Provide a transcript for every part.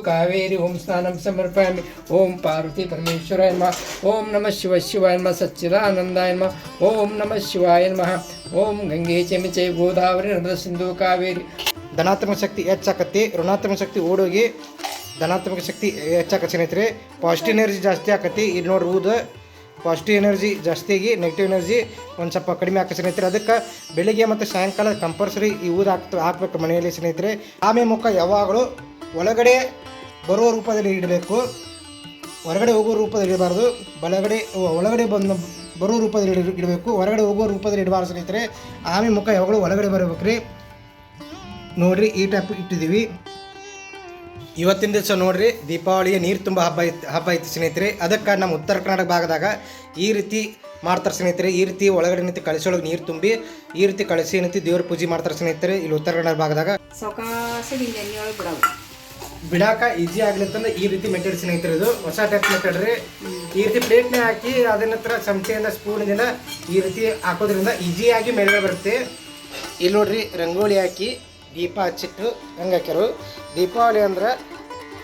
ಕಾವೇರಿ, ಓಂ ಸ್ನಾನಂ ಸಮರ್ಪಯಾಮಿ. ಓಂ ಪಾರ್ವತಿ ಪರಮೇಶ್ವರಾಯ ನಮಃ. ಓಂ ನಮಃ ಶಿವ, ಶಿವಾಯ ನಮಃ ಸಚ್ಚಿದಾನಂದಾಯ ನಮಃ. ಓಂ ನಮಃ ಶಿವಾಯ ನಮಃ. ಓಂ ಗಂಗೆ ಚಮಿಚೆ ಗೋದಾವರಿ ನರ್ಮದ ಸಿಂಧು ಕಾವೇರಿ. ಧನಾತ್ಮಕ ಶಕ್ತಿ ಹೆಚ್ಚಾಕತ್ತಿ. ಋಣಾತ್ಮಕ ಶಕ್ತಿ ಓಡೋಗಿ ಧನಾತ್ಮಕ ಶಕ್ತಿ ಹೆಚ್ಚಾಕ ಸ್ನೇಹಿತರೆ. ಪಾಸಿಟಿವ್ ಎನರ್ಜಿ ಜಾಸ್ತಿ ಆಕತಿ ಇಲ್ಲಿ ನೋಡ್ರಿ ಊದ ಪಾಸಿಟಿವ್ ಎನರ್ಜಿ ಜಾಸ್ತಿ ಆಗಿ ನೆಗೆಟಿವ್ ಎನರ್ಜಿ ಒಂದು ಸ್ವಲ್ಪ ಕಡಿಮೆ ಆಕ ಸ್ನೇಹಿತರೆ. ಅದಕ್ಕೆ ಬೆಳಿಗ್ಗೆ ಮತ್ತು ಸಾಯಂಕಾಲ ಕಂಪಲ್ಸರಿ ಈ ಊದ ಹಾಕ್ತ ಹಾಕ್ಬೇಕು ಮನೆಯಲ್ಲಿ ಸ್ನೇಹಿತರೆ. ಆಮೆ ಮುಖ ಯಾವಾಗಲೂ ಒಳಗಡೆ ಬರುವ ರೂಪದಲ್ಲಿ ಇಡಬೇಕು. ಹೊರಗಡೆ ಹೋಗೋ ರೂಪದಲ್ಲಿ ಇಡಬಾರ್ದು. ಬಲಗಡೆ ಒಳಗಡೆ ಬಂದು ಬರೋ ರೂಪದಲ್ಲಿ ಇಡ- ಇಡಬೇಕು. ಹೊರಗಡೆ ಹೋಗೋ ರೂಪದಲ್ಲಿ ಇಡಬಾರ್ದು ಸ್ನೇಹಿತರೆ. ಆಮೆ ಮುಖ ಯಾವಾಗಲೂ ಒಳಗಡೆ ಬರಬೇಕ್ರಿ. ನೋಡಿರಿ, ಈ ಟೈಪ್ ಇಟ್ಟಿದ್ದೀವಿ. ಇವತ್ತಿನ ದಿವಸ ನೋಡಿರಿ ದೀಪಾವಳಿಯ ನೀರು ತುಂಬ ಹಬ್ಬ ಇತ್ತು ಹಬ್ಬ ಇತ್ತು ಸ್ನೇಹಿತರೆ. ಅದಕ್ಕೆ ನಮ್ಮ ಉತ್ತರ ಕರ್ನಾಟಕ ಭಾಗದಾಗ ಈ ರೀತಿ ಮಾಡ್ತಾರೆ ಸ್ನೇಹಿತರೆ. ಈ ರೀತಿ ಒಳಗಡೆ ನಿಂತು ಕಳಸೊಳಗೆ ನೀರು ತುಂಬಿ, ಈ ರೀತಿ ಕಳಿಸಿ ನಿಂತು ದೇವ್ರ ಪೂಜೆ ಮಾಡ್ತಾರೆ ಸ್ನೇಹಿತರೆ. ಇಲ್ಲಿ ಉತ್ತರ ಕನ್ನಡ ಭಾಗದಾಗ ಸಾವಕಾಶದಿಂದ ಎಣ್ಣೆ ಒಳಗೆ ಬಿಡೋದು ಬಿಡಾಕ ಈಜಿ ಆಗಲಿ ಅಂತಂದ್ರೆ ಈ ರೀತಿ ಮೆಥಡ್ ಸ್ನೇಹಿತರೆ ಇದು. ಹೊಸ ಟೈಪ್ ಮೆಥಡ್ ರೀ. ಈ ರೀತಿ ಪ್ಲೇಟ್ನೇ ಹಾಕಿ ಅದನ್ನ ಹತ್ರ ಚಮಚೆಯಿಂದ ಸ್ಪೂನಿಂದ ಈ ರೀತಿ ಹಾಕೋದ್ರಿಂದ ಈಸಿಯಾಗಿ ಮೇಲೆ ಬರುತ್ತೆ. ಇಲ್ಲಿ ನೋಡ್ರಿ ರಂಗೋಲಿ ಹಾಕಿ ದೀಪ ಹಚ್ಚಿಟ್ಟು ಹಂಗೆ ಹಾಕ್ಯಾರು. ದೀಪಾವಳಿ ಅಂದ್ರೆ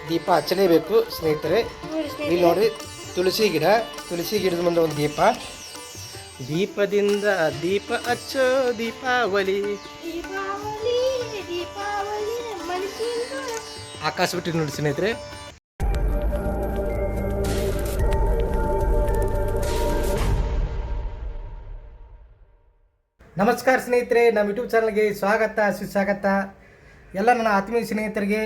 ದೀಪ ಹಚ್ಚಲೇಬೇಕು ಸ್ನೇಹಿತರೆ. ಇಲ್ಲಿ ನೋಡ್ರಿ ತುಳಸಿ ಗಿಡ. ತುಳಸಿ ಗಿಡದ ಮುಂದೆ ಒಂದು ದೀಪ. ದೀಪದಿಂದ ದೀಪ ಹಚ್ಚೋ ದೀಪಾವಳಿ. ಆಕಾಶ ಬಿಟ್ಟು ನೋಡಿ ಸ್ನೇಹಿತರೆ. ನಮಸ್ಕಾರ ಸ್ನೇಹಿತರೆ, ನಮ್ಮ ಯೂಟ್ಯೂಬ್ ಚಾನಲ್ಗೆ ಸ್ವಾಗತ, ಸುಸ್ವಾಗತ. ಎಲ್ಲ ನನ್ನ ಆತ್ಮೀಯ ಸ್ನೇಹಿತರಿಗೆ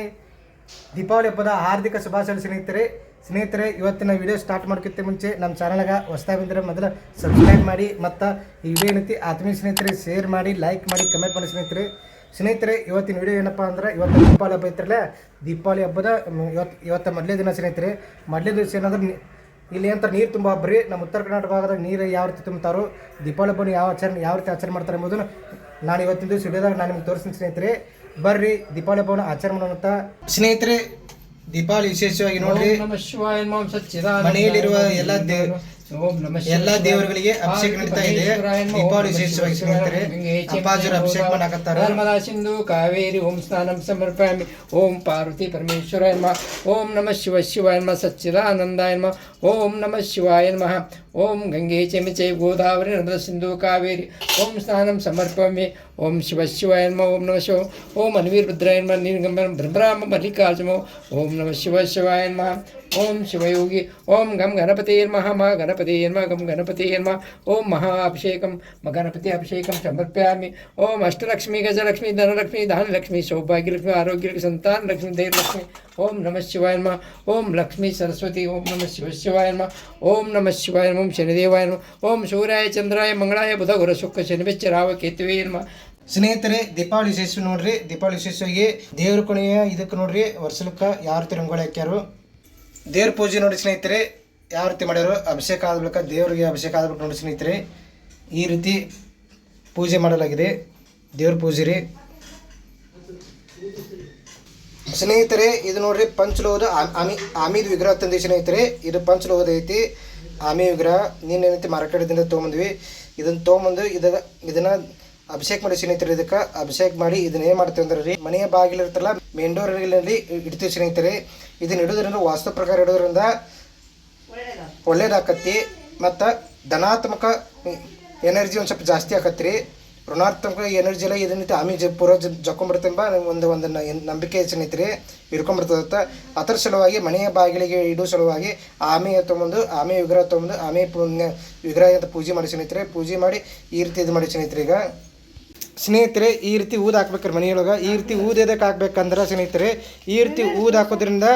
ದೀಪಾವಳಿ ಹಬ್ಬದ ಹಾರ್ದಿಕ ಶುಭಾಶಯ ಸ್ನೇಹಿತರೆ. ಸ್ನೇಹಿತರೆ, ಇವತ್ತಿನ ವಿಡಿಯೋ ಸ್ಟಾರ್ಟ್ ಮಾಡ್ಕೊತ ಮುಂಚೆ ನಮ್ಮ ಚಾನಲ್ಗೆ ಹೊಸ್ತಾ ಬಂದರೆ ಮೊದಲು ಸಬ್ಸ್ಕ್ರೈಬ್ ಮಾಡಿ ಮತ್ತು ಈ ವಿಡಿಯೋ ಏನೈತಿ ಆತ್ಮೀಯ ಸ್ನೇಹಿತರೆ ಶೇರ್ ಮಾಡಿ ಲೈಕ್ ಮಾಡಿ ಕಮೆಂಟ್ ಮಾಡಿ ಸ್ನೇಹಿತರೆ. ಸ್ನೇಹಿತರೆ, ಇವತ್ತಿನ ವಿಡಿಯೋ ಏನಪ್ಪ ಅಂದ್ರೆ ಇವತ್ತು ದೀಪಾವಳಿ ಹಬ್ಬ ಐತ್ರಲ್ಲ, ದೀಪಾವಳಿ ಹಬ್ಬದ ಇವತ್ತು ಇವತ್ತು ಮೊದಲೇ ದಿನ ಸ್ನೇಹಿತರೆ. ಮೊದಲೇ ದಿವಸ ಏನಾದರೂ ಇಲ್ಲಿ ಅಂತ ನೀರು ತುಂಬ ಹಬ್ಬರಿ ನಮ್ಮ ಉತ್ತರ ಕರ್ನಾಟಕ ಭಾಗದಾಗ ನೀರು ಯಾವ ರೀತಿ ತುಂಬುತ್ತಾರೋ ದೀಪಾವಳಿ ಹಬ್ಬನ ಯಾವ ಆಚರಣೆ, ಯಾವ ರೀತಿ ಆಚರಣೆ ಮಾಡ್ತಾರೆ ಎಂಬುದನ್ನು ನಾನು ಇವತ್ತಿನ ದಿವಸ ವಿಡಿಯೋದಾಗ ನಾನು ನಿಮ್ಗೆ ತೋರಿಸ್ತೀನಿ ಸ್ನೇಹಿತರೆ. ಬರ್ರಿ ದೀಪಾವಳಿ ಹಬ್ಬವನ್ನು ಆಚರಣೆ ಮಾಡೋಣ ಸ್ನೇಹಿತರೆ ದೀಪಾವಳಿ ವಿಶೇಷವಾಗಿ ನೋಡ್ರಿ. ಶಿವಾಯ ಮನೆಯಲ್ಲಿರುವ ಎಲ್ಲ ದೇವ- ಓಂ ನಮಃ ಎಲ್ಲಾ ದೇವರುಗಳಿಗೆ ಅಭಿಷೇಕ ನಡೀತಾ ಇದೆ. ದೀಪಾವಳಿ ವಿಶೇಷವಾಗಿ ಸ್ನೇಹಿತರೆ ಅಪ್ಪಾಜಿಯವರು ಅಭಿಷೇಕ ಮಾಡಾಕತ್ತಾರ. ನರ್ಮದಾ ಸಿಂಧು ಕಾವೇರಿ ಓಂ ಸ್ನಾನಂ ಸಮರ್ಪಯಾಮಿ. ಓಂ ಪಾರ್ವತಿ ಪರಮೇಶ್ವರ ಎನ್ಮ ಓಂ ನಮಃ ಶಿವ ಶಿವ ಎನ್ಮ ಸಚ್ಚಿದಾನಂದ ಎನ್ಮ ಓಂ ನಮಃ ಶಿವಾಯ ನಮಃ. ಓಂ ಗಂಗೆ ಚೆಮಿಚೈ ಗೋದಾವರಿ ನರ್ಮದಾ ಸಿಂಧು ಕಾವೇರಿ ಓಂ ಸ್ನಾನಂ ಸಮರ್ಪಯಾಮಿ ಓಂ ಶಿವ ಶಿವಾಯ ನಮಃ ಓಂ ನಮಃ ಶಿವ ಓಂ ಅನ್ವೀರ್ ರುದ್ರಾಯ ನಮಃ ನೀರ್ಗಂಬರ ಬ್ರಹ್ಮ ಮಲ್ಲಿಕಾರ್ಜುಮ ಓಂ ನಮಃ ಶಿವ ಶಿವಾಯ ನಮಃ ಓಂ ಶಿವಯೋಗಿ ಓಂ ಗಂ ಗಣಪತಿ ನಮಃ ಮ ಗಣಪತಿ ನಮಃ ಗಂ ಗಣಪತಿ ನಮಃ ಓಂ ಮಹಾ ಅಭಿಷೇಕಂ ಮ ಗಣಪತಿ ಅಭಿಷೇಕಂ ಸಮರ್ಪಯಾಮಿ ಓಂ ಅಷ್ಟಲಕ್ಷ್ಮಿ ಗಜಲಕ್ಷ್ಮಿ ಧನಲಕ್ಷ್ಮಿ ಧಾನಲಕ್ಷ್ಮಿ ಸೌಭಾಗ್ಯಲಕ್ಷ್ಮಿ ಆರೋಗ್ಯಲಕ್ಷ್ಮಿ ಸಂತಾನಲಕ್ಷ್ಮಿ ಧೈರ್ಯಲಕ್ಷ್ಮಿ ಓಂ ನಮಃ ಶಿವಾಯ ನಮ. ಓಂ ಲಕ್ಷ್ಮೀ ಸರಸ್ವತಿ, ಓಂ ನಮಃ ಶಿವ ಶಿವಾಯ ನಮಃ. ಓಂ ನಮಃ ಶಿವಾಯ ನಮಃ, ಓಂ ಶನಿದೇವಾಯ ನಮ. ಓಂ ಸೂರ್ಯಾಯ, ಚಂದ್ರಾಯ, ಮಂಗಳಾಯ, ಬುಧ, ಗುರ, ಶುಕ್ರ ಶನಿವೆಚ್ಚ ರಾವ ಕೇತುವೇ ನಮ. ಸ್ನೇಹಿತರೆ, ದೀಪಾವಳಿ ವಿಶೇಷ ನೋಡ್ರಿ. ದೀಪಾವಳಿ ವಿಶೇಷವಾಗಿ ದೇವ್ರ ಕೊನೆಯ ಇದಕ್ಕೆ ನೋಡ್ರಿ. ವರ್ಷಲಕ್ಕ ಯಾರು ತಿಂಗಳು ಹಾಕ್ಯಾರು? ದೇವ್ರ ಪೂಜೆ ನೋಡಿ ಸ್ನೇಹಿತರೆ ಯಾವ ರೀತಿ ಮಾಡ್ಯಾರು? ಅಭಿಷೇಕ ಆದ ಬಳಿಕ ದೇವರಿಗೆ ಅಭಿಷೇಕ ಆದ ನೋಡಿ ಸ್ನೇಹಿತರೆ, ಈ ರೀತಿ ಪೂಜೆ ಮಾಡಲಾಗಿದೆ. ದೇವ್ರ ಪೂಜೆ ರೀ. ಸ್ನೇಹಿತರೆ, ಇದು ನೋಡ್ರಿ ಪಂಚಲೋಹದ ಆಮಿ ಆಮಿದ ವಿಗ್ರಹ ತಂದಿ ಸ್ನೇಹಿತರೆ, ಇದು ಪಂಚಲೋಹದ ಐತಿ. ಆಮಿ ವಿಗ್ರಹ ನೀನು ಏನೈತಿ ಮಾರ್ಕೆಟ್ದಿಂದ ತೊಗೊಂಬಂದ್ವಿ. ಇದನ್ನ ತೊಗೊಂಬಂದು ಇದ ಇದನ್ನ ಅಭಿಷೇಕ ಮಾಡಿ ಸ್ನೇಹಿತರೆ, ಇದಕ್ಕೆ ಅಭಿಷೇಕ ಮಾಡಿ ಇದನ್ನ ಏನು ಮಾಡ್ತೀವಿ ಅಂದ್ರೆ ರೀ, ಮನೆಯ ಬಾಗಿಲಿರ್ತಲ್ಲ ಮೇನ್ ಡೋರ್ನಲ್ಲಿ ಇಡ್ತೀವಿ ಸ್ನೇಹಿತರೆ. ಇದನ್ನ ಇಡೋದ್ರಿಂದ ವಾಸ್ತು ಪ್ರಕಾರ ಇಡೋದ್ರಿಂದ ಒಳ್ಳೇದಾಕತಿ ಮತ್ತು ಧನಾತ್ಮಕ ಎನರ್ಜಿ ಒಂದು ಸ್ವಲ್ಪ ಜಾಸ್ತಿ ಆಕತ್ರಿ ಋಣಾತ್ಮಕ ಎನರ್ಜಿ ಎಲ್ಲ ಇದನ್ನ ಆಮಿ ಜ ಪೂರ ಜಕ್ಕೊಂಬಿಡ್ತೆಂಬ ಒಂದು ಒಂದು ನಂಬಿಕೆ ಸ್ನೇಹಿತರೆ ಹಿಡ್ಕೊಂಬಿಡ್ತದತ್ತ ಅದರ ಸಲುವಾಗಿ ಮನೆಯ ಬಾಗಿಲಿಗೆ ಇಡೋ ಸಲುವಾಗಿ ಆಮೆ ತೊಗೊಂಬಂದು, ಆಮೆ ವಿಗ್ರಹ ತೊಗೊಂಬಂದು, ಆಮೆ ಪುಣ್ಯ ವಿಗ್ರಹ ಅಂತ ಪೂಜೆ ಮಾಡಿ ಸ್ನೇಹಿತರೆ, ಪೂಜೆ ಮಾಡಿ ಈ ರೀತಿ ಇದು ಮಾಡಿ ಸ್ನೇಹಿತರೆ ಈಗ. ಸ್ನೇಹಿತರೆ, ಈ ರೀತಿ ಊದು ಹಾಕ್ಬೇಕ್ರಿ ಮನೆಯೊಳಗೆ. ಈ ರೀತಿ ಊದು ಎದಕ್ಕೆ ಹಾಕ್ಬೇಕಂದ್ರೆ ಸ್ನೇಹಿತರೆ, ಈ ರೀತಿ ಊದು ಹಾಕೋದ್ರಿಂದ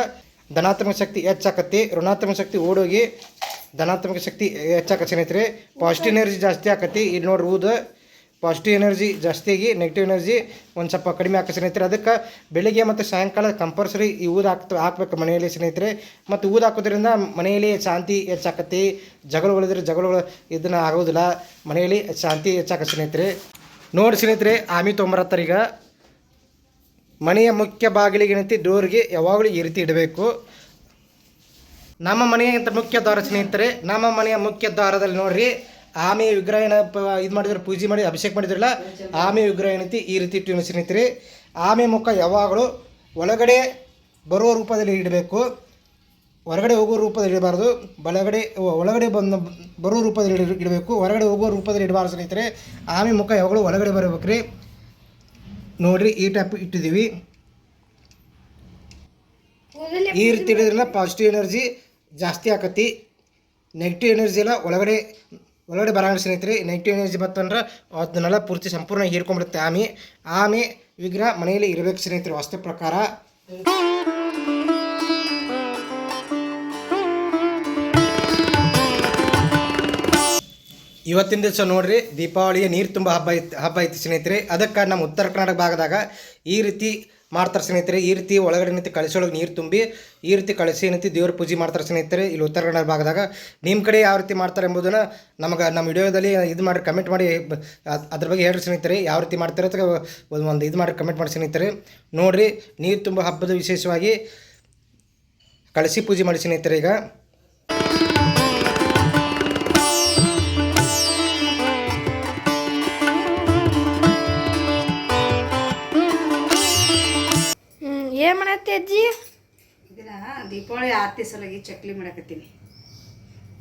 ಧನಾತ್ಮಕ ಶಕ್ತಿ ಹೆಚ್ಚಾಕತ್ತಿ, ಋಣಾತ್ಮಕ ಶಕ್ತಿ ಓಡೋಗಿ ಧನಾತ್ಮಕ ಶಕ್ತಿ ಹೆಚ್ಚಾಕತಿ ಸ್ನೇಹಿತರೆ. ಪಾಸಿಟಿವ್ ಎನರ್ಜಿ ಜಾಸ್ತಿ ಆಕತಿ ಇಲ್ಲಿ ನೋಡ್ರಿ ಊದು ಪಾಸಿಟಿವ್ ಎನರ್ಜಿ ಜಾಸ್ತಿ ಆಗಿ ನೆಗೆಟಿವ್ ಎನರ್ಜಿ ಒಂದು ಸ್ವಲ್ಪ ಕಡಿಮೆ ಆಗ್ತದೆ ಸ್ನೇಹಿತರೆ. ಅದಕ್ಕೆ ಬೆಳಿಗ್ಗೆ ಮತ್ತು ಸಾಯಂಕಾಲ ಕಂಪಲ್ಸರಿ ಈ ಊದು ಹಾಕ್ತ, ಹಾಕ್ಬೇಕು ಮನೆಯಲ್ಲಿ ಸ್ನೇಹಿತರೆ. ಮತ್ತು ಊದು ಹಾಕೋದ್ರಿಂದ ಮನೆಯಲ್ಲಿ ಶಾಂತಿ ಹೆಚ್ಚಾಕತಿ ಜಗಳಗಳಿದ್ರೆ ಜಗಳಗಳು ಇದನ್ನು ಆಗೋದಿಲ್ಲ. ಮನೆಯಲ್ಲಿ ಶಾಂತಿ ಹೆಚ್ಚಾಕ ಸ್ನೇಹಿತರೆ. ನೋಡಿ ಸ್ನೇಹಿತರೆ, ಆಮಿ ತೊಗೊಂಬರತ್ತಾರೆ ಈಗ. ಮನೆಯ ಮುಖ್ಯ ಬಾಗಿಲಿಗೆ ನಿಂತು ಡೋರ್ಗೆ ಯಾವಾಗಲೂ ಈ ರೀತಿ ಇಡಬೇಕು. ನಮ್ಮ ಮನೆಯ ಮುಖ್ಯ ದ್ವಾರ ಸ್ನೇಹಿತರೆ, ನಮ್ಮ ಮನೆಯ ಮುಖ್ಯ ದ್ವಾರದಲ್ಲಿ ನೋಡ್ರಿ. ಆಮೆ ವಿಗ್ರಹ ಏನ ಇದು ಮಾಡಿದ್ರೆ ಪೂಜೆ ಮಾಡಿ ಅಭಿಷೇಕ ಮಾಡಿದ್ರಲ್ಲ ಆಮೆ ವಿಗ್ರಹ ಏನೈತಿ ಈ ರೀತಿ ಟ್ಯೂನ್ ಸ್ನೇಹಿತರೆ ಆಮೆ ಮುಖ ಯಾವಾಗಲೂ ಒಳಗಡೆ ಬರುವ ರೂಪದಲ್ಲಿ ಇಡಬೇಕು. ಹೊರಗಡೆ ಹೋಗೋ ರೂಪದಲ್ಲಿ ಇಡಬಾರ್ದು. ಬಲಗಡೆ ಒಳಗಡೆ ಬಂದು ಬರೋ ರೂಪದಲ್ಲಿ ಇಡ ಇಡಬೇಕು. ಹೊರಗಡೆ ಹೋಗೋ ರೂಪದಲ್ಲಿ ಇಡಬಾರ್ದು ಸ್ನೇಹಿತರೆ. ಆಮೆ ಮುಖ ಯಾವಾಗಲೂ ಒಳಗಡೆ ಬರಬೇಕು ರೀ. ನೋಡಿರಿ ಈ ಟೈಪ್ ಇಟ್ಟಿದ್ದೀವಿ. ಈ ರೀತಿ ಇಡೋದ್ರಿಂದ ಪಾಸಿಟಿವ್ ಎನರ್ಜಿ ಜಾಸ್ತಿ ಆಕತಿ ನೆಗೆಟಿವ್ ಎನರ್ಜಿ ಎಲ್ಲ ಒಳಗಡೆ ಒಳಗಡೆ ಬರಂಗಿಲ್ಲ ಸ್ನೇಹಿತರೆ. ನೆಗೆಟಿವ್ ಎನರ್ಜಿ ಬತ್ತಂದ್ರೆ ಅದನ್ನೆಲ್ಲ ಪೂರ್ತಿ ಸಂಪೂರ್ಣ ಹೀರ್ಕೊಂಡ್ಬಿಡುತ್ತೆ ಆಮೆ. ಆಮೆ, ವಿಗ್ರಹ ಮನೆಯಲ್ಲಿ ಇರಬೇಕು ಸ್ನೇಹಿತರೆ, ವಾಸ್ತು ಪ್ರಕಾರ. ಇವತ್ತಿನ ದಿವಸ ನೋಡ್ರಿ, ದೀಪಾವಳಿಯ ನೀರು ತುಂಬ ಹಬ್ಬ ಐತಿ ಹಬ್ಬ ಐತಿ ಸ್ನೇಹಿತರೆ. ಅದಕ್ಕೆ ನಮ್ಮ ಉತ್ತರ ಕರ್ನಾಟಕ ಭಾಗದಾಗ ಈ ರೀತಿ ಮಾಡ್ತಾರೆ ಸ್ನೇಹಿತರೆ, ಈ ರೀತಿ ಒಳಗಡೆ ನಿಂತು ಕಳಿಸೊಳಗೆ ನೀರು ತುಂಬಿ, ಈ ರೀತಿ ಕಳಿಸಿ ನಿಂತು ದೇವ್ರ ಪೂಜೆ ಮಾಡ್ತಾರೆ ಸ್ನೇಹಿತರೆ. ಇಲ್ಲಿ ಉತ್ತರ ಕನ್ನಡ ಭಾಗದಾಗ ನಿಮ್ಮ ಕಡೆ ಯಾವ ರೀತಿ ಮಾಡ್ತಾರೆ ಎಂಬುದನ್ನು ನಮಗೆ ನಮ್ಮ ವಿಡಿಯೋದಲ್ಲಿ ಇದು ಮಾಡಿ ಕಮೆಂಟ್ ಮಾಡಿ ಅದ್ರ ಬಗ್ಗೆ ಹೇಳ್ರಿ ಸ್ನೇಹಿತರೆ. ಯಾವ ರೀತಿ ಮಾಡ್ತಾರೆ ಅಂತ ಒಂದು ಒಂದು ಇದು ಮಾಡಿ ಕಮೆಂಟ್ ಮಾಡಿ ಸ್ನೇಹಿತರೆ. ನೋಡಿರಿ, ನೀರು ತುಂಬ ಹಬ್ಬದ ವಿಶೇಷವಾಗಿ ಕಳಿಸಿ ಪೂಜೆ ಮಾಡಿ ಸ್ನೇಹಿತರೆ ಈಗ. ಏನು ಮಾಡತ್ತೆ ಅಜ್ಜಿ? ಇದನ್ನ ದೀಪಾವಳಿ ಆರತಿ ಸಲಗಿ ಚಕ್ಲಿ ಮಾಡಕತ್ತೀನಿ.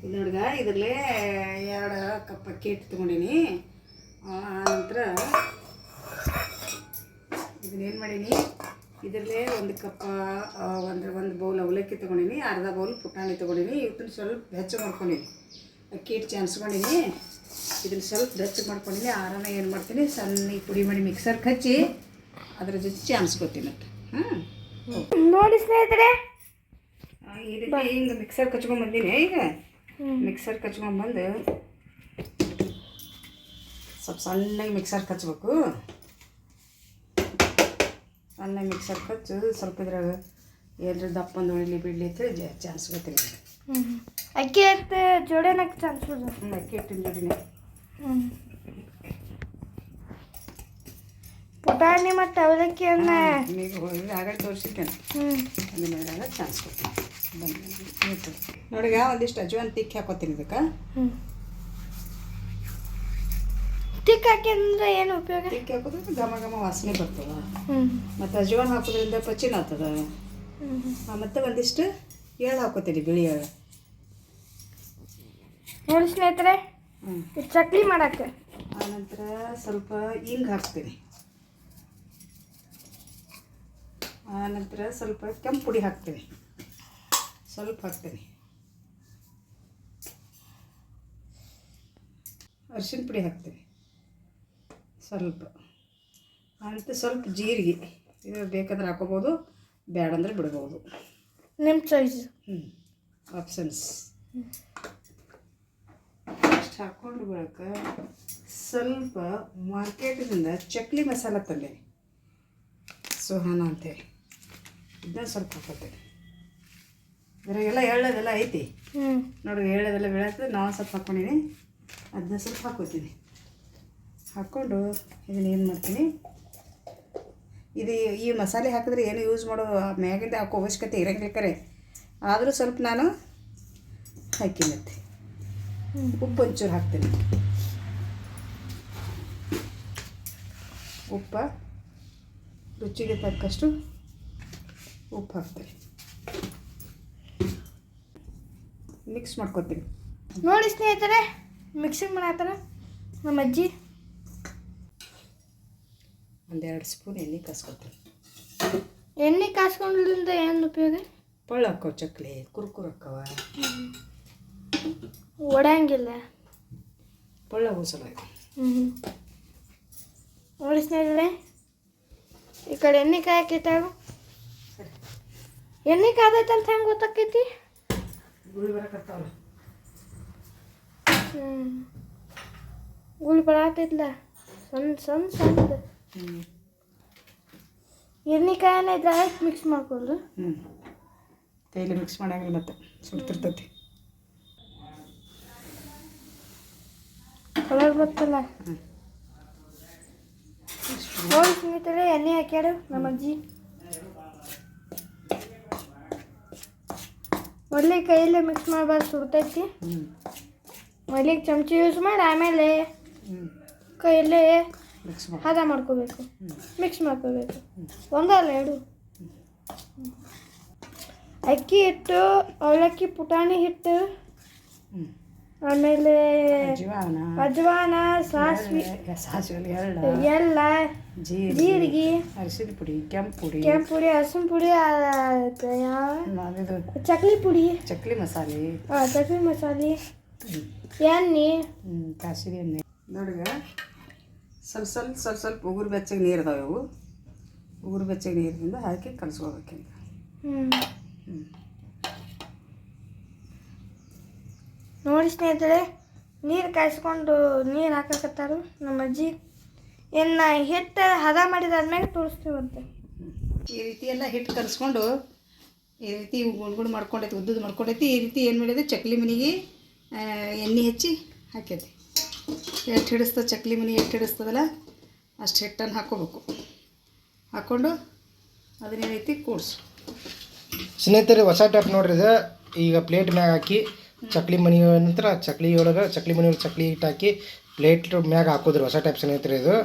ಇದು ನೋಡ್ಗ, ಇದರಲ್ಲೇ ಎರಡು ಕಪ್ ಅಕ್ಕಿ ಹಿಟ್ಟು ತೊಗೊಂಡೀನಿ. ಆನಂತರ ಇದನ್ನೇನು ಮಾಡೀನಿ, ಇದರಲ್ಲೇ ಒಂದು ಕಪ್ಪ ಒಂದು ಒಂದು ಬೌಲ್ ಅವಲಕ್ಕಿ ತೊಗೊಂಡೀನಿ, ಅರ್ಧ ಬೌಲ್ ಪುಟಾಣಿ ತೊಗೊಂಡೀನಿ ಇವತ್ತನ್ನು ಸ್ವಲ್ಪ ಬೆಚ್ಚ ಮಾಡ್ಕೊಂಡೀನಿ. ಅಕ್ಕಿ ಹಿಟ್ಟು ಚಾನ್ಸ್ಕೊಂಡಿನಿ ಇದನ್ನ ಸ್ವಲ್ಪ ಬೆಚ್ಚ ಮಾಡ್ಕೊಂಡಿನಿ ಆರಾಮ ಏನು ಮಾಡ್ತೀನಿ, ಸಣ್ಣ ಪುಡಿ ಮಾಡಿ ಮಿಕ್ಸರ್ ಹಚ್ಚಿ, ಅದ್ರ ಜೊತೆ ಚಾನ್ಸ್ಕೊತೀನಿ ಅಂತ ಹಾಂ ನೋಡಿ ಸ್ನೇಹಿತರೆ. ಈ ರೀತಿ ಹಿಂಗೆ ಮಿಕ್ಸರ್ ಕಚ್ಕೊಂಡ್ ಬಂದೀನಿ. ಈಗ ಮಿಕ್ಸರ್ ಕಚ್ಕೊಂಡ್ ಬಂದು ಸ್ವಲ್ಪ ಸಣ್ಣಗೆ ಮಿಕ್ಸರ್ ಕಚ್ಬೇಕು. ಸಣ್ಣ ಮಿಕ್ಸರ್ ಕಚ್ಚು ಸ್ವಲ್ಪ ಇದ್ರಾಗ ಎಲ್ಲರೂ ದಪ್ಪ ಒಂದು ಉಳಿಲಿ ಬಿಡ್ಲಿ ಅಂತ ಚಾನ್ಸ್ ಗೊತ್ತಿಲ್ಲ ಅಕ್ಕಿ ಜೋಡಿನ ಚಾನ್ಸ್ ಅಕ್ಕಿ ಹಿಟ್ಟಿನ ಜೋಡಿನ ಹ್ಞೂ ಪುಟಾಣಿ ಮತ್ತು ಅವಲಕ್ಕಿಯನ್ನ ಅನ್ನ. ಇದು ಆಗಲೇ ತೋರಿಸಿದ್ದೇನೆ ಅದನ್ನ ಇದ್ರಾಗ ಚಾನ್ಸ್ ಕೊಡ್ತೀನಿ. ನೋಡಿಗ ಒಂದಿಷ್ಟು ಅಜ್ವಾನ್ ತಿಕ್ಕಿ ಹಾಕೋತೀನಿ ಇದಕ್ಕೆ. ತಿಕ್ಕಿ ತಿಕ್ಕ ಹಾಕಿ ಅಂದ್ರೆ ಏನು ಉಪಯೋಗ? ತಿಕ್ಕಿ ಹಾಕೋದ್ರೆ ಘಮ ಘಮ ವಾಸನೆ ಬರ್ತದೆ. ಮತ್ತು ಅಜ್ವಾನ್ ಹಾಕೋದ್ರಿಂದ ಪಚಿನ ಆಗ್ತದ. ಮತ್ತು ಒಂದಿಷ್ಟು ಎಳ್ಳು ಹಾಕೋತೀನಿ ಬಿಳಿ ಎಳ್ಳು. ನೋಡಿ ಸ್ನೇಹಿತರೆ ಚಕ್ಲಿ ಮಾಡಕ್ಕೆ. ಆನಂತರ ಸ್ವಲ್ಪ ಹಿಂಗೆ ಹಾಕ್ತೀನಿ. ಆನಂತರ ಸ್ವಲ್ಪ ಕೆಂಪು ಪುಡಿ ಹಾಕ್ತೀನಿ. ಸ್ವಲ್ಪ ಹಾಕ್ತೀನಿ. ಅರ್ಶಿನ ಪುಡಿ ಹಾಕ್ತೀನಿ. ಸ್ವಲ್ಪ. ಆನಂತರ ಸ್ವಲ್ಪ ಜೀರಿಗೆ. ಇದು ಬೇಕಾದ್ರೆ ಹಾಕೋಬೋದು ಬೇಡಂದ್ರೆ ಬಿಡ್ಬೋದು. ನಿಮ್ಮ ಚಾಯ್ಸ್ ಹ್ಞೂ ಆಪ್ಷನ್ಸ್ ಅಷ್ಟು ಹಾಕ್ಕೊಂಡು ಬಳಿಕ ಸ್ವಲ್ಪ ಮಾರ್ಕೆಟಿನಿಂದ ಚಕ್ಲಿ ಮಸಾಲ ತಂದೇನೆ. ಸುಹಾನ ಅಂತೇಳಿ. ಇದನ್ನ ಸ್ವಲ್ಪ ಹಾಕೋತೇನೆ ಇದ್ರಾಗೆಲ್ಲ ಎಳ್ಳೋದೆಲ್ಲ ಐತಿ. ಹ್ಞೂ ನೋಡಿ ಎಳ್ಳದೆಲ್ಲ ಬೆಳೆಸ್ತದೆ ನಾವು ಸ್ವಲ್ಪ ಹಾಕ್ಕೊಂಡಿನಿ ಅದನ್ನ ಸ್ವಲ್ಪ ಹಾಕೋತೀನಿ. ಹಾಕ್ಕೊಂಡು ಇದನ್ನ ಏನು ಮಾಡ್ತೀನಿ? ಇದು ಈ ಮಸಾಲೆ ಹಾಕಿದ್ರೆ ಏನು ಯೂಸ್ ಮಾಡೋ ಮ್ಯಾಗಿಂದ ಹಾಕೋ ಅವಶ್ಯಕತೆ ಇರಂಗಿಲ್ಲ ಕರೆ. ಆದರೂ ಸ್ವಲ್ಪ ನಾನು ಹಾಕಿನತ್ತೆ ಉಪ್ಪು ಒಂಚೂರು ಹಾಕ್ತೀನಿ. ಉಪ್ಪ ರುಚಿಗೆ ತಕ್ಕಷ್ಟು ಉಪ್ಪು ಹಾಕ್ತೀನಿ ಮಿಕ್ಸ್ ಮಾಡ್ಕೊತೀನಿ. ನೋಡಿ ಸ್ನೇಹಿತರೆ ಮಿಕ್ಸಿಂಗ್ ಮಾಡತ್ತಾರ ನಮ್ಮ ಅಜ್ಜಿ. ಒಂದೆರಡು ಸ್ಪೂನ್ ಎಣ್ಣೆ ಕಾಸ್ಕೊತೀನಿ. ಎಣ್ಣೆ ಕಾಸ್ಕೊಂಡ್ರಿಂದ ಏನು ಉಪಯೋಗ? ಪಳ್ಳ ಹಾಕೋ ಚಕ್ಲಿ ಕುರ್ಕುರು ಹಾಕವ. ಒಡಂಗಿಲ್ಲ. ಪಳ್ಳ ಹ್ಞೂ ನೋಡಿ ಸ್ನೇಹಿತರೆ ಈ ಕಡೆ ಎಣ್ಣೆ ಕಾಯಕೈತಾಗ ಎಣ್ಣೆ ಕಾದೈತೆ ಅಂತ ಹೆಂಗೆ ಗೊತ್ತಾಕೈತಿ? ಗುಳಿ ಬರಕತ್ತಾವಲ್ಲ. ಹ್ಞೂ ಗುಳಿ ಬರಾತೈತ್ಲ ಸಣ್ಣ ಸಣ್ಣ ಸಣ್ಣದು ಹ್ಞೂ ಎಣ್ಣೆ ಕಾಯನ್ನ ಇದ್ರಾಗ ಮಿಕ್ಸ್ ಮಾಡ್ಕೊಳ್ಳು ಹ್ಞೂ ತೈಲಿ ಮಿಕ್ಸ್ ಮಾಡಂಗಿಲ್ಲ ಮತ್ತೆ ಸುಡ್ತಿರ್ತೈತಿ ಕಲರ್ ಬರ್ತಲ್ಲ ನೋಡಿ ಸ್ನೇಹಿತರೆ ಎಣ್ಣೆ ಹಾಕ್ಯಾರು ನಮ್ಮ ಅಜ್ಜಿ. ಮೊದಲಿಗೆ ಕೈಯಲ್ಲೇ ಮಿಕ್ಸ್ ಮಾಡಬಾರ್ದು ಸುಡ್ತೈತಿ ಮೊದಲಿಗೆ ಚಮಚಿ ಯೂಸ್ ಮಾಡಿ ಆಮೇಲೆ ಕೈಯಲ್ಲೇ ಹದ ಮಾಡ್ಕೋಬೇಕು. ಮಿಕ್ಸ್ ಮಾಡ್ಕೋಬೇಕು. ಒಂದಲ್ಲ ಎರಡು. ಅಕ್ಕಿ ಹಿಟ್ಟು ಅವಲಕ್ಕಿ ಪುಟಾಣಿ ಹಿಟ್ಟು ಆಮೇಲೆ ಜೀವಾನ ಅಜ್ವಾನ ಸಾಸ್ವಿ. ಸಾಸ್ವಿ ಎಲ್ಲ. ಜೀರಿಗೆ ಅರಿಶಿನ ಪುಡಿ ಕೆಂಪು ಪುಡಿ. ಕೆಂಪು ಪುಡಿ ಅರಸಿನ ಪುಡಿ ಯಾವ ಚಕ್ಲಿ ಪುಡಿ. ಚಕ್ಲಿ ಮಸಾಲೆ. ಚಕ್ಲಿ ಮಸಾಲೆ. ಎಣ್ಣೆ. ಕಾಸಿಗೆ ಎಣ್ಣೆ. ನೋಡಿಗ ಸ್ವಲ್ಪ ಸ್ವಲ್ಪ ಸ್ವಲ್ಪ ಸ್ವಲ್ಪ ಉಗುರು ಬೆಚ್ಚಗೆ ನೀರು ಅದಾವೆ ಅವು ಉಗುರು ಬೆಚ್ಚಗೆ ನೀರಿನಿಂದ ಹಾಕಿ ಕಲಿಸ್ಕೋಬೇಕಿಂತ. ಹ್ಞೂ ಹ್ಞೂ ನೋಡಿ ಸ್ನೇಹಿತರೆ ನೀರು ಕಾಯಿಸ್ಕೊಂಡು ನೀರು ಹಾಕಕತ್ತಾರು ನಮ್ಮ ಅಜ್ಜಿ. ಇನ್ನು ಹಿಟ್ಟು ಹದ ಮಾಡಿದಾದ್ಮೇಲೆ ತೋರಿಸ್ತೀವಂತೆ. ಈ ರೀತಿ ಎಲ್ಲ ಹಿಟ್ಟು ಕಲಿಸ್ಕೊಂಡು ಈ ರೀತಿ ಗುಂಡು ಗುಂಡು ಮಾಡ್ಕೊಂಡೈತಿ ಉದ್ದುದು ಮಾಡ್ಕೊಂಡೈತಿ. ಈ ರೀತಿ ಏನು ಮಾಡಿದೆ? ಚಕ್ಲಿ ಮನೆಗೆ ಎಣ್ಣೆ ಹಚ್ಚಿ ಹಾಕೈತಿ ಎಷ್ಟು ಹಿಡಿಸ್ತದೆ ಚಕ್ಲಿ ಮನೆ ಎಷ್ಟು ಹಿಡಿಸ್ತದಲ್ಲ? ಅಷ್ಟು ಹಿಟ್ಟನ್ನು ಹಾಕ್ಕೋಬೇಕು ಹಾಕ್ಕೊಂಡು ಅದನ್ನೇನೈತಿ ಕೂಡಿಸು. ಸ್ನೇಹಿತರೆ ಹೊಸ ಟೈಪ್ ನೋಡ್ರಿ ಈಗ ಪ್ಲೇಟ್ ಮ್ಯಾಗ ಹಾಕಿ ಚಕ್ಲಿ ಮನಿ ನಂತರ ಚಕ್ಲಿ ಒಳಗೆ ಚಕ್ಲಿ ಮನಿ ಒಳಗೆ ಚಕ್ಲಿ ಹಿಟ್ಟು ಹಾಕಿ ಪ್ಲೇಟ್ ಮ್ಯಾಗ ಹಾಕೋದ್ರಿ ಹೊಸ ಟೈಪ್ ಸ್ನೇಹಿತರೆ ಇದು.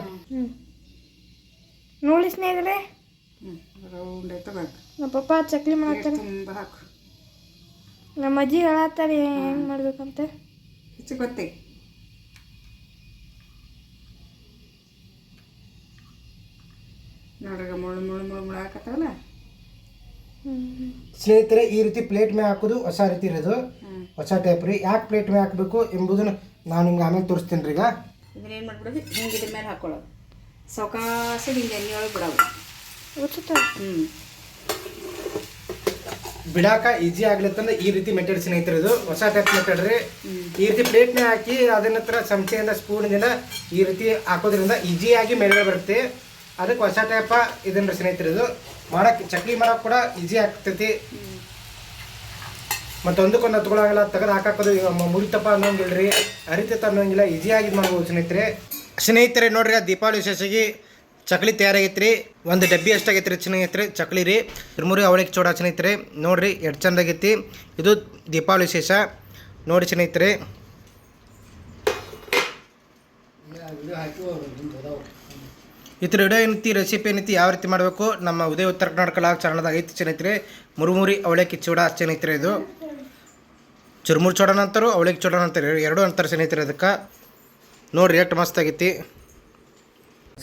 ನೋಡಿ ಸ್ನೇಹಿತರೆ. ಹ್ಞೂ ರೌಂಡ್ ಐತೆ ಬೇಕು ನಮ್ಮ ಪಪ್ಪ ಚಕ್ಲಿ ಮಾಡ್ತಾರೆ ತುಂಬ ಹಾಕು. ನಮ್ಮ ಅಜ್ಜಿ ಹೇಳತ್ತಾರೆ ಹೆಂಗೆ ಮಾಡ್ಬೇಕಂತ. ಹೆಚ್ಚು ಗೊತ್ತೇ. ನೋಡ್ರಿ ಮುಳು ಮುಳು ಮುಳು ಮುಳು ಹಾಕತ್ತವಲ್ಲ ಸ್ನೇಹಿತರೆ ಈ ರೀತಿ ಪ್ಲೇಟ್ ಮೇಲೆ ಹಾಕೋದು ಹೊಸ ರೀತಿ ಇರೋದು. ಹೊಸ ಟೈಪ್ ರೀ. ಯಾಕೆ ಪ್ಲೇಟ್ ಮೇಲೆ ಹಾಕಬೇಕು ಎಂಬುದನ್ನು ನಾನು ನಿಮ್ಗೆ ಆಮೇಲೆ ತೋರಿಸ್ತೀನಿ ರೀ ಈಗ. ಇದನ್ನ ಏನು ಮಾಡ್ಬಿಡೋದು? ಹಿಂಗೆ ಇದ್ರ ಮೇಲೆ ಹಾಕೊಳ್ಳೋದು. ಹಿಂಗೆ ಎಣ್ಣೆ ಒಳಗೆ ಬಿಡೋದು. ಹ್ಞೂ ಬಿಡಾಕ ಈಜಿ ಆಗ್ಲತ್ತಂದ್ರೆ ಈ ರೀತಿ ಮೆಥಡ್ ಸ್ನೇಹಿತರೆ ಇದು. ಹೊಸ ಟೈಪ್ ಮೆಥಡ್ ರೀ. ಈ ರೀತಿ ಪ್ಲೇಟ್ನೇ ಹಾಕಿ ಅದನ್ನ ಹತ್ರ ಚಮಚೆಯಿಂದ ಸ್ಪೂನಿಂದ ಈ ರೀತಿ ಹಾಕೋದ್ರಿಂದ ಈಜಿಯಾಗಿ ಮೇಲ್ಗಡೆ ಬರುತ್ತೆ. ಅದಕ್ಕೆ ಹೊಸ ಟೈಪ ಇದನ್ನ ಸ್ನೇಹಿತರೆ ಇದು ಮಾಡಕ್ಕೆ ಚಕ್ಲಿ ಮಾಡೋಕೆ ಕೂಡ ಈಸಿ ಆಗ್ತೈತಿ. ಮತ್ತೆ ಒಂದಕ್ಕೊಂದು ಹತ್ಕೊಳಂಗಿಲ್ಲ ತೆಗೆದು ಮ- ಮುರಿತಪ್ಪ ಅನ್ನೋಂಗಿಲ್ರಿ. ಅರಿತೈತೆ ಅನ್ನೋಂಗಿಲ್ಲ ಈಸಿಯಾಗಿ ಇದು ಮಾಡ್ಬೋದು ಸ್ನೇಹಿತರೆ. ಸ್ನೇಹಿತರೆ, ನೋಡ್ರಿ ದೀಪಾವಳಿ ವಿಶೇಷಗಿ ಚಕ್ಲಿ ತಯಾರಾಗೈತ್ರಿ. ಒಂದು ಡಬ್ಬಿ ಅಷ್ಟಾಗೈತೆ ರೀ ಸ್ನೇಹಿತರೆ, ಚಕ್ಲಿ ರೀ. ತಿರುಮುರಿ ಅವಳಿಗೆ ಚೂಡ ಸ್ನೇಹಿತರೆ. ನೋಡಿರಿ ಎಷ್ಟು ಚಂದಾಗೈತಿ. ಇದು ದೀಪಾವಳಿ ವಿಶೇಷ. ನೋಡಿ ಸ್ನೇಹಿತರೆ. ಈ ಥರ ವಿಡಿಯೋ ಏನೈತಿ ರೆಸಿಪಿ ಏನೈತಿ ಯಾವ ರೀತಿ ಮಾಡಬೇಕು? ನಮ್ಮ ಉದಯ ಉತ್ತರ ಕರ್ನಾಟಕ ಲಾಗ್ ಚಾನಲ್ದಾಗ ಐತಿ ಸ್ನೇಹಿತರೆ, ಮುರುಮುರಿ, ಅವಳಕ್ಕಿ ಚೂಡ ಸ್ನೇಹಿತರೆ ಇದು. ಚುರುಮುರು ಚೂಡನ ಅಂತಾರು ಅವಳಿಗೆ ಚೂಡನ ಅಂತಾರೆ ಎರಡು ಅಂತಾರೆ ಸ್ನೇಹಿತರೆ ಅದಕ್ಕೆ. ನೋಡಿರಿ, ಎಷ್ಟು ಮಸ್ತ್ ಆಗೈತಿ.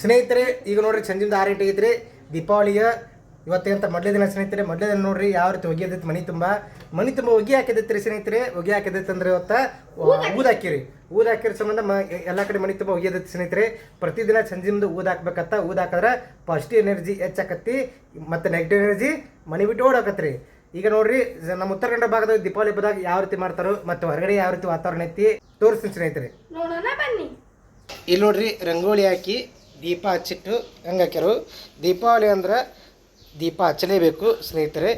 ಸ್ನೇಹಿತರೆ, ಈಗ ನೋಡಿರಿ ಸಂಜಿಂದ ಆರು ಗಂಟೆ ಆಗೈತ್ರಿ. ದೀಪಾವಳಿಗೆ ಇವತ್ತೇಂತ ಮೊದಲೇ ದಿನ ಸ್ನೇಹಿತರೆ ಮೊದಲೇ ದಿನ ನೋಡ್ರಿ ಯಾವ ರೀತಿ ಅದೈತಿ ಮನೆ ತುಂಬ. ಮನೆ ತುಂಬ ಒಗಿ ಹಾಕಿದೈತಿ ರೀ ಸ್ನೇಹಿತರೆ ಒಗಿ ಹಾಕಿದೈತೆ ಅಂದ್ರೆ ಇವತ್ತ ಊದ ಹಾಕಿರಿ ಊದ ಹಾಕಿರ ಸಂಬಂಧ ಮ ಎಲ್ಲ ಕಡೆ ಮನಿ ತುಂಬ ಹೊಗೆ ಅದೈತಿ ಸ್ನೇಹಿತರೆ. ಪ್ರತಿದಿನ ಮುಂದೆ ಊದ ಹಾಕ್ಬೇಕತ್ತ ಊದ ಹಾಕಿದ್ರೆ ಪಾಸಿಟಿವ್ ಎನರ್ಜಿ ಹೆಚ್ಚಾಕತ್ತಿ ಮತ್ತು ನೆಗೆಟಿವ್ ಎನರ್ಜಿ ಮನೆ ಬಿಟ್ಟು ಓಡಾಕತ್ರಿ. ಈಗ ನೋಡ್ರಿ ನಮ್ಮ ಉತ್ತರ ಕನ್ನಡ ಭಾಗದ ದೀಪಾವಳಿ ಹಬ್ಬದಾಗ ಯಾವ ರೀತಿ ಮಾಡ್ತಾರೋ ಮತ್ತು ಹೊರಗಡೆ ಯಾವ ರೀತಿ ವಾತಾವರಣ ಐತಿ ತೋರಿಸ್ತೀನಿ ಸ್ನೇಹಿತರೆ. ಇಲ್ಲಿ ನೋಡ್ರಿ ರಂಗೋಲಿ ಹಾಕಿ ದೀಪ ಹಚ್ಚಿಟ್ಟು ಹಂಗೆ ಹಾಕ್ಯಾರು. ದೀಪಾವಳಿ ಅಂದ್ರೆ ದೀಪ ಹಚ್ಚಲೇಬೇಕು ಸ್ನೇಹಿತರೆ.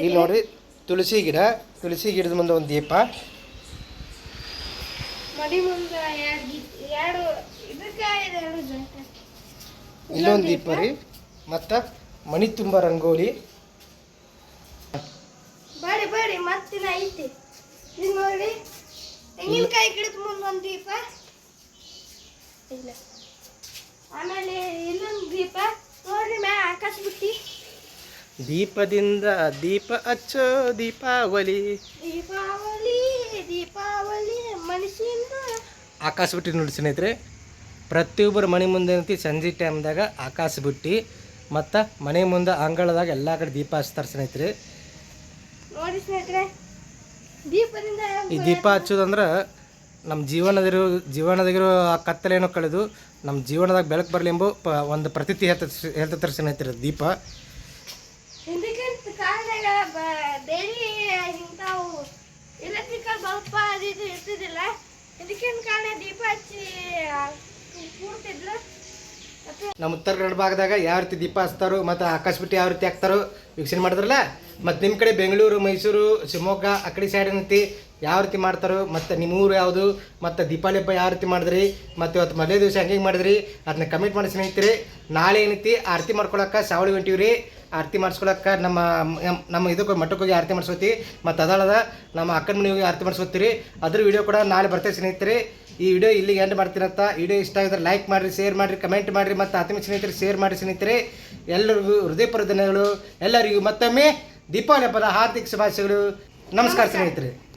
ಇಲ್ಲಿ ನೋಡಿ ನೋಡ್ರಿ ತುಳಸಿ ಗಿಡ ತುಳಸಿ ಗಿಡದ ಮುಂದೆ ಒಂದು ದೀಪ. ಇಲ್ಲೊಂದು ದೀಪ ರೀ. ಮತ್ತು ಮಣಿ ತುಂಬ ರಂಗೋಲಿ. ಬರಿ ಬರಿ ಮತ್ತಿನ ಐತಿ. ನೋಡಿ ತೆಂಗಿನಕಾಯಿ ಗಿಡದ ಮುಂದೆ ಒಂದು ದೀಪ. ಇಲ್ಲ. ಆಮೇಲೆ ಇಲ್ಲೊಂದು ದೀಪ. ನೋಡ್ರಿ ಮ್ಯಾ ಆಕಾಶ ಬಿಟ್ಟಿ. ದೀಪದಿಂದ ದೀಪ ಹಚ್ಚೋ ದೀಪಾವಳಿ. ದೀಪಾವಳಿ ದೀಪಾವಳಿ ಮನುಷ್ಯನ ಆಕಾಶ ಬುಟ್ಟಿ ನೋಡಿ ಸ್ನೇಹಿತರೆ ಪ್ರತಿಯೊಬ್ಬರ ಮನೆ ಮುಂದೆ ನಿಂತು ಸಂಜೆ ಟೈಮ್ದಾಗ ಆಕಾಶ ಬಿಟ್ಟು ಮತ್ತು ಮನೆ ಮುಂದೆ ಅಂಗಳದಾಗ ಎಲ್ಲ ಕಡೆ ದೀಪ ಹಚ್ತಾರೆ ಸ್ನೇಹಿತರೆ. ನೋಡಿ ಸ್ನೇಹಿತರೆ ದೀಪದಿಂದ ಈ ದೀಪ ಹಚ್ಚೋದಂದ್ರೆ ನಮ್ಮ ಜೀವನದಿರೋ ಜೀವನದಾಗಿರೋ ಆ ಕತ್ತಲೇನೋ ಕಳೆದು ನಮ್ಮ ಜೀವನದಾಗ ಬೆಳಕು ಬರಲಿ ಎಂಬ ಪ ಒಂದು ಪ್ರತೀತಿ ಹೇಳ್ತ ಹೇಳ್ತಾರೆ ಸ್ನೇಹಿತರೆ ದೀಪ. ಕಾರಣ ನಮ್ಮ ಉತ್ತರ ಕನ್ನಡ ಭಾಗದಾಗ ಯಾವ ರೀತಿ ದೀಪ ಹಚ್ತಾರೋ ಮತ್ತು ಆಕಾಶ ಬಿಟ್ಟು ಯಾವ ರೀತಿ ಹಾಕ್ತಾರೋ ವೀಕ್ಷಣೆ ಮಾಡಿದ್ರಲ್ಲ? ಮತ್ತು ನಿಮ್ಮ ಕಡೆ ಬೆಂಗಳೂರು, ಮೈಸೂರು, ಶಿವಮೊಗ್ಗ ಆ ಕಡೆ ಸೈಡ್ ಏನೈತಿ? ಯಾವ ರೀತಿ ಮಾಡ್ತಾರೋ? ಮತ್ತು ನಿಮ್ಮ ಊರು ಯಾವುದು? ಮತ್ತು ದೀಪಾವಳಿ ಹಬ್ಬ ಯಾವ ರೀತಿ ಮಾಡಿದ್ರಿ? ಮತ್ತು ಇವತ್ತು ಮೊದಲೇ ದಿವಸ ಹೆಂಗೆ ಮಾಡಿದ್ರಿ? ಅದನ್ನ ಕಮೆಂಟ್ ಮಾಡಿ ಸ್ನೇಹಿತರೆ. ನಾಳೆ ಏನೈತಿ? ಆರತಿ ಮಾಡ್ಕೊಳಕ್ಕೆ ಸಾವಳಿ ಹೊಂಟೀವಿ ಆರತಿ ಮಾಡಿಸ್ಕೊಳಕ್ಕೆ ನಮ್ಮ ನಮ್ಮ- ಇದಕ್ಕೆ ಮಠಕ್ಕೆ ಹೋಗಿ ಆರತಿ ಮಾಡಿಸ್ಕೊತೀವಿ ಮತ್ತು ಅದಳದ ನಮ್ಮ ಅಕ್ಕನ ಮನೆಗೆ ಹೋಗಿ ಆರತಿ ಮಾಡಿಸ್ಕೊತೀರಿ. ಅದ್ರ ವಿಡಿಯೋ ಕೂಡ ನಾಳೆ ಬರ್ತೇವೆ ಸ್ನೇಹಿತರೆ. ಈ ವಿಡಿಯೋ ಇಲ್ಲಿಗೆ ಎಂಡ್ ಮಾಡ್ತೀನಂತ. ವಿಡಿಯೋ ಇಷ್ಟ ಆಗಿದ್ರೆ ಲೈಕ್ ಮಾಡಿರಿ ಶೇರ್ ಮಾಡಿರಿ ಕಮೆಂಟ್ ಮಾಡಿರಿ, ಮತ್ತು ಆತ್ಮೀಯ ಸ್ನೇಹಿತರೆ ಶೇರ್ ಮಾಡಿ ಸ್ನೇಹಿತರೆ. ಎಲ್ಲರಿಗೂ ಹೃದಯಪರ ದಿನಗಳು ಎಲ್ಲರಿಗೂ ಮತ್ತೊಮ್ಮೆ ದೀಪಾವಳಿ ಹಬ್ಬದ ಹಾರ್ದಿಕ ಶುಭಾಶಯಗಳು. ನಮಸ್ಕಾರ ಸ್ನೇಹಿತರೆ.